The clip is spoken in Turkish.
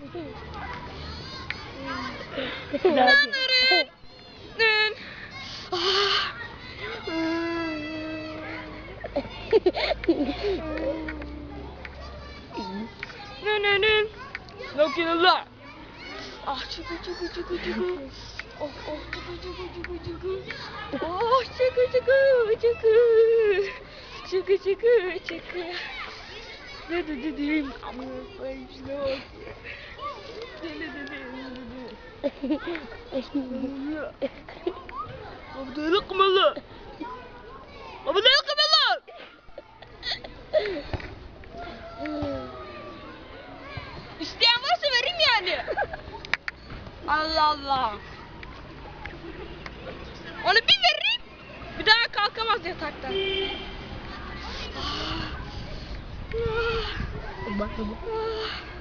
Nın. Nın. Ah. Nın. Lokinler. Ah çıkı çıkı çıkı çıkı. Oh oh çıkı çıkı çıkı çıkı. Oh çıkı çıkı çıkı. Çıkı çıkı çıkı. Ne dedim? Ama ben şuna bak. Ne dedim? Abi da yakmalı. Abi da yakmalı. İsteyen varsa vereyim yani. Allah Allah. Onu bir veririm. Bir daha kalkamaz yataktan. Ah. Ah. Bak bak. Ah.